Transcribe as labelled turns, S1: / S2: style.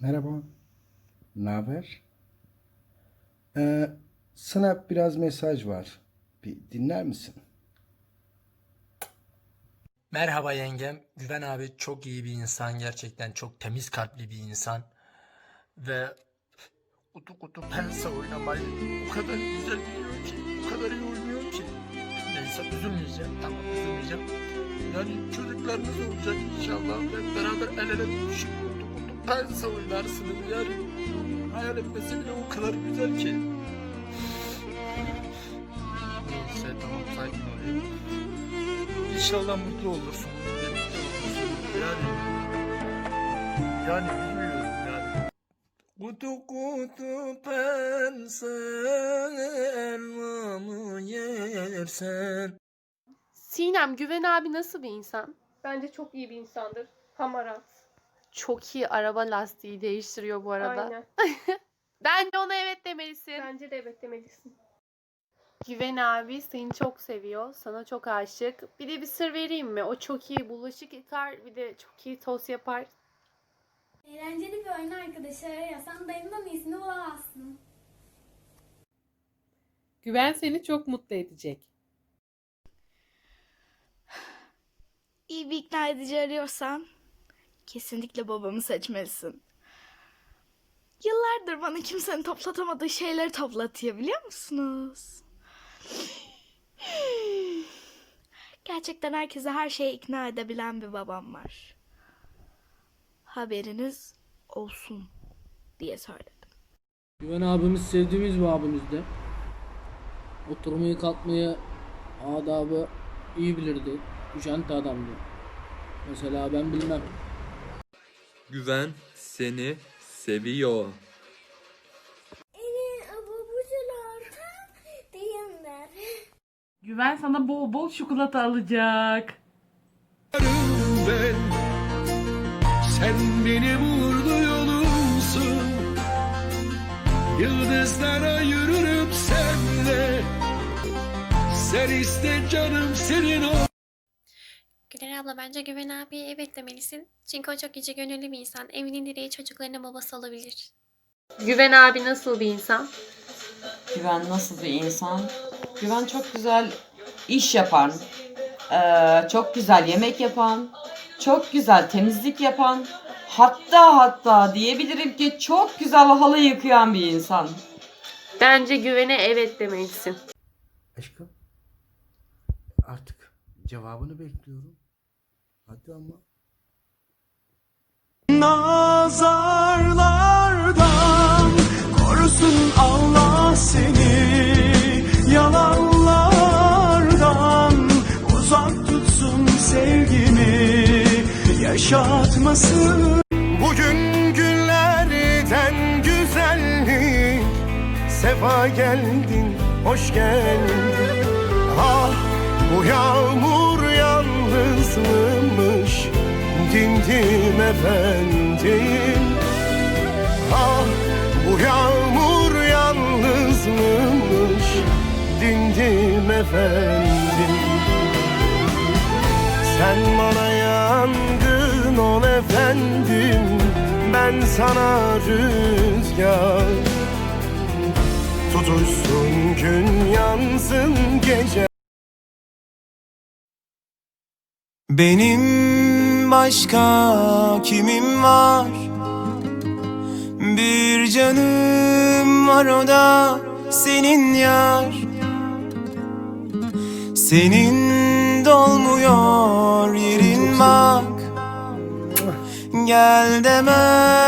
S1: Merhaba. Ne haber? Ee, sana biraz mesaj var. Bir dinler misin?
S2: Merhaba yengem. Güven abi çok iyi bir insan. Gerçekten çok temiz kalpli bir insan. Ve kutu kutu pense oynamayı o kadar güzel biliyor ki. O kadar iyi oynuyor ki. Neyse üzülmeyeceğim. Tamam üzülmeyeceğim. Yani çocuklarınız olacak inşallah. Hep beraber el ele tutuşup pense oynarsınız. Yani hayal etmesi bile o kadar güzel ki. Neyse tamam sakin olayım. İnşallah mutlu olursun. Yani yani bilmiyorum yani. Kutu kutu pensen elmamı yersen.
S3: Sinem Güven abi nasıl bir insan?
S4: Bence çok iyi bir insandır. Hamarat.
S3: Çok iyi araba lastiği değiştiriyor bu arada.
S4: Aynen.
S3: Bence ona evet demelisin.
S4: Bence de evet demelisin.
S3: Güven abi seni çok seviyor. Sana çok aşık. Bir de bir sır vereyim mi? O çok iyi bulaşık yıkar. Bir de çok iyi tost yapar.
S5: Eğlenceli bir oyun arkadaşı arıyorsan dayımdan iyisini bulamazsın.
S6: Güven seni çok mutlu edecek.
S7: İyi bir ikna edici arıyorsan kesinlikle babamı seçmelisin. Yıllardır bana kimsenin toplatamadığı şeyleri toplatıyor biliyor musunuz? Gerçekten herkese her şeye ikna edebilen bir babam var. Haberiniz olsun diye söyledim.
S8: Güven abimiz sevdiğimiz bir abimizdi. Oturmayı kalkmayı adabı iyi bilirdi. Üşenti adamdı. Mesela ben bilmem.
S9: Güven seni seviyor.
S6: Güven sana bol bol çikolata alacak.
S10: ben Sen benim uğurlu yolumsun Yıldızlara yürürüm senle Sen iste canım senin ol
S11: Güler abla bence Güven abiye evet demelisin. Çünkü o çok yüce gönüllü bir insan. Evinin direği çocuklarına babası olabilir.
S3: Güven abi nasıl bir insan?
S12: Güven nasıl bir insan? Güven çok güzel iş yapan, eee, çok güzel yemek yapan, çok güzel temizlik yapan, hatta hatta diyebilirim ki çok güzel halı yıkayan bir insan.
S3: Bence Güven'e evet demelisin.
S1: Aşkım. Cevabını bekliyorum. Hadi ama.
S10: Nazarlardan korusun Allah seni. Yalanlardan uzak tutsun sevgimi. Yaşatmasın. Bugün günlerden güzellik Sefa geldin, hoş geldin. Ah bu yağmur yalnızlığımış Dindim efendim Ah bu yağmur yalnızlığımış Dindim efendim Sen bana yangın ol efendim Ben sana rüzgar. Tutuşsun gün yansın
S13: Benim başka kimim var? Bir canım var o da senin yar. Senin dolmuyor yerin bak. Gel deme